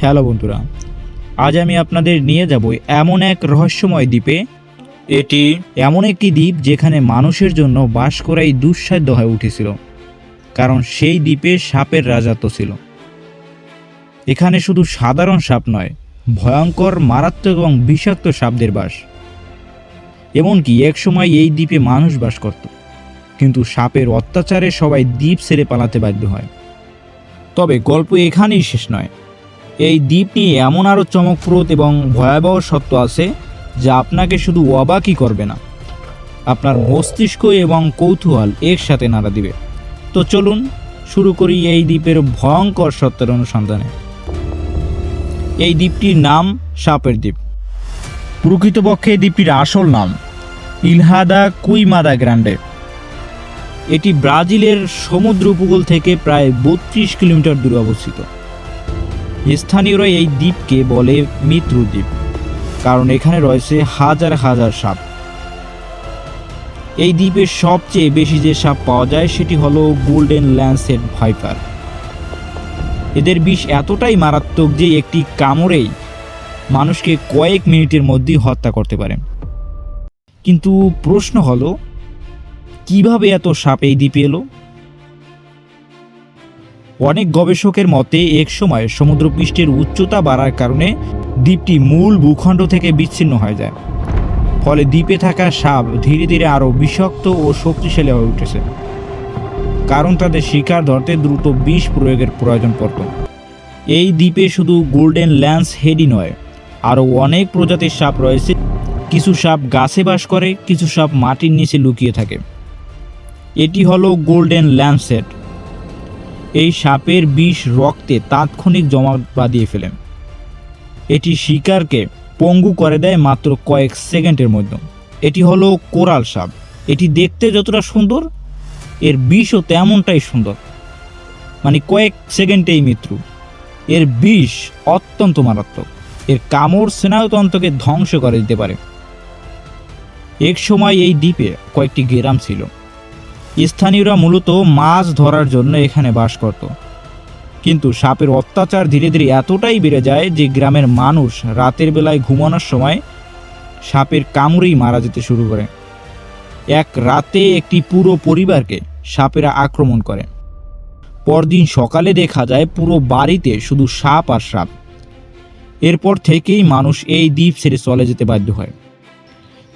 Hello বন্ধুরা আজ আমি আপনাদের নিয়ে যাব এমন এক রহস্যময় দ্বীপে। এটি এমন একটি দ্বীপ যেখানে মানুষের জন্য বাস করাই দুঃসাধ্য হয়ে উঠেছিল কারণ সেই দ্বীপে সাপের রাজত্ব ছিল। এখানে শুধু সাধারণ সাপ নয় ভয়ঙ্কর মারাত্মক এবং বিষাক্ত সাপদের বাস। এমনকি একসময় এই দ্বীপে মানুষ বাস করত কিন্তু সাপের অত্যাচারে সবাই দ্বীপ ছেড়ে পালাতে বাধ্য হয়। তবে গল্প এখানেই শেষ নয়। এই দ্বীপ নিয়ে এমন আরও চমকপ্রদ এবং ভয়াবহ সত্য আছে যা আপনাকে শুধু অবাকই করবে না। আপনার মস্তিষ্ক এবং কৌতূহল একসাথে নাড়া দিবে। তো চলুন শুরু করি এই দ্বীপের ভয়ঙ্কর সত্যের অনুসন্ধানে। এই দ্বীপটির নাম সাপের দ্বীপ। প্রকৃতপক্ষে দ্বীপটির আসল নাম ইলহাদা কুইমাদা গ্রান্ডে। এটি ব্রাজিলের সমুদ্র উপকূল থেকে প্রায় বত্রিশ কিলোমিটার দূরে অবস্থিত। স্থানীয়রা এই দ্বীপকে বলে মিত্র দ্বীপ কারণ এখানে রয়েছে হাজার হাজার সাপ। এই দ্বীপের সবচেয়ে বেশি যে সাপ পাওয়া যায় সেটি হলো গোল্ডেন ল্যান্সেট ভাইপার এদের বিষ এতটাই মারাত্মক যে একটি কামড়েই মানুষকে কয়েক মিনিটের মধ্যেই হত্যা করতে পারে। কিন্তু প্রশ্ন হলো, কীভাবে এত সাপ এই দ্বীপে এলো? অনেক গবেষকের মতে এক সময় সমুদ্রপৃষ্ঠের উচ্চতা বাড়ার কারণে দ্বীপটি মূল ভূখণ্ড থেকে বিচ্ছিন্ন হয়ে যায়। ফলে দ্বীপে থাকা সাপ ধীরে ধীরে আরও বিষাক্ত ও শক্তিশালী হয়ে উঠেছে। কারণ তাদের শিকার ধরতে দ্রুত বিষ প্রয়োগের প্রয়োজন পড়ত। এই দ্বীপে শুধু গোল্ডেন ল্যান্স হেডই নয়, আরও অনেক প্রজাতির সাপ রয়েছে। কিছু সাপ গাছে বাস করে, কিছু সাপ মাটির নিচে লুকিয়ে থাকে। এটি হলো গোল্ডেন ল্যান্সেট এই সাপের বিষ রক্তে তাৎক্ষণিক জমা বাঁধিয়ে ফেলেন। এটি শিকারকে পঙ্গু করে দেয় মাত্র কয়েক সেকেন্ডের মধ্যে। এটি হলো কোরাল সাপ। এটি দেখতে যতটা সুন্দর, এর বিষও তেমনটাই সুন্দর। মানে কয়েক সেকেন্ডেই মৃত্যু। এর বিষ অত্যন্ত মারাত্মক। এর কামড় স্নায়ুতন্ত্রকে ধ্বংস করে দিতে পারে। এক সময় এই দ্বীপে কয়েকটি গ্রাম ছিল। স্থানীয়রা মূলত মাছ ধরার জন্য এখানে বাস করত। কিন্তু সাপের অত্যাচার ধীরে ধীরে এতটাই বেড়ে যায় যে গ্রামের মানুষ রাতের বেলায় ঘুমানোর সময় সাপের কামড়েই মারা যেতে শুরু করে। এক রাতে একটি পুরো পরিবারকে সাপেরা আক্রমণ করে। পরদিন সকালে দেখা যায় পুরো বাড়িতে শুধু সাপ আর সাপ। এরপর থেকেই মানুষ এই দ্বীপ ছেড়ে চলে যেতে বাধ্য হয়।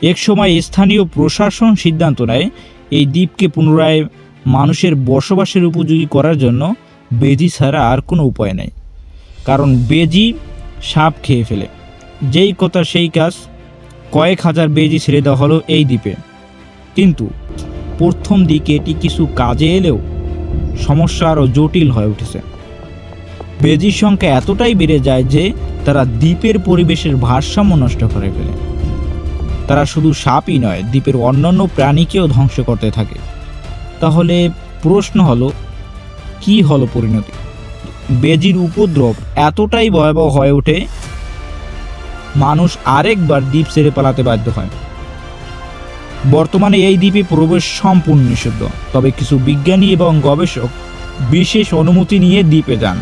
এক সময় স্থানীয় প্রশাসন সিদ্ধান্ত নেয় এই দ্বীপকে পুনরায় মানুষের বসবাসের উপযোগী করার জন্য বেজি ছাড়া আর কোনো উপায় নেই। কারণ বেজি সাপ খেয়ে ফেলে। যেই কথা সেই কাজ কয়েক হাজার বেজি ছেড়ে দেওয়া হলো এই দ্বীপে। কিন্তু প্রথম দিকে এটি কিছু কাজে এলেও সমস্যা আরও জটিল হয়ে উঠেছে। বেজির সংখ্যা এতটাই বেড়ে যায় যে তারা দ্বীপের পরিবেশের ভারসাম্য নষ্ট করে ফেলে। তারা শুধু সাপই নয়, দ্বীপের অন্যান্য প্রাণীকেও ধ্বংস করতে থাকে। তাহলে প্রশ্ন হলো, কি হলো পরিণতি? বেজির উপদ্রব এতটাই ভয়াবহ হয়ে ওঠে, মানুষ আরেকবার দ্বীপ ছেড়ে পালাতে বাধ্য হয়। বর্তমানে এই দ্বীপে প্রবেশ সম্পূর্ণ নিষিদ্ধ, তবে কিছু বিজ্ঞানী এবং গবেষক বিশেষ অনুমতি নিয়ে দ্বীপে যান।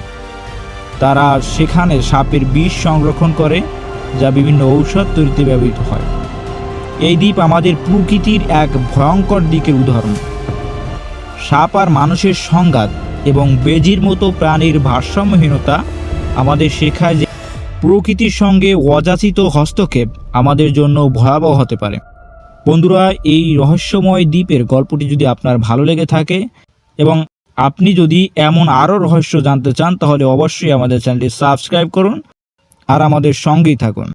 তারা সেখানে সাপের বিষ সংরক্ষণ করে, যা বিভিন্ন ঔষধ তৈরিতে ব্যবহৃত হয়। এই দ্বীপ আমাদের প্রকৃতির এক ভয়ঙ্কর দিকের উদাহরণ। সাপ আর মানুষের সংঘাত এবং বেজির মতো প্রাণীর ভারসাম্যহীনতা আমাদের শেখায় যে প্রকৃতির সঙ্গে অযাচিত হস্তক্ষেপ আমাদের জন্য ভয়াবহ হতে পারে। বন্ধুরা, এই রহস্যময় দ্বীপের গল্পটি যদি আপনার ভালো লেগে থাকে এবং আপনি যদি এমন আরও রহস্য জানতে চান, তাহলে অবশ্যই আমাদের চ্যানেলটি সাবস্ক্রাইব করুন আর আমাদের সঙ্গেই থাকুন।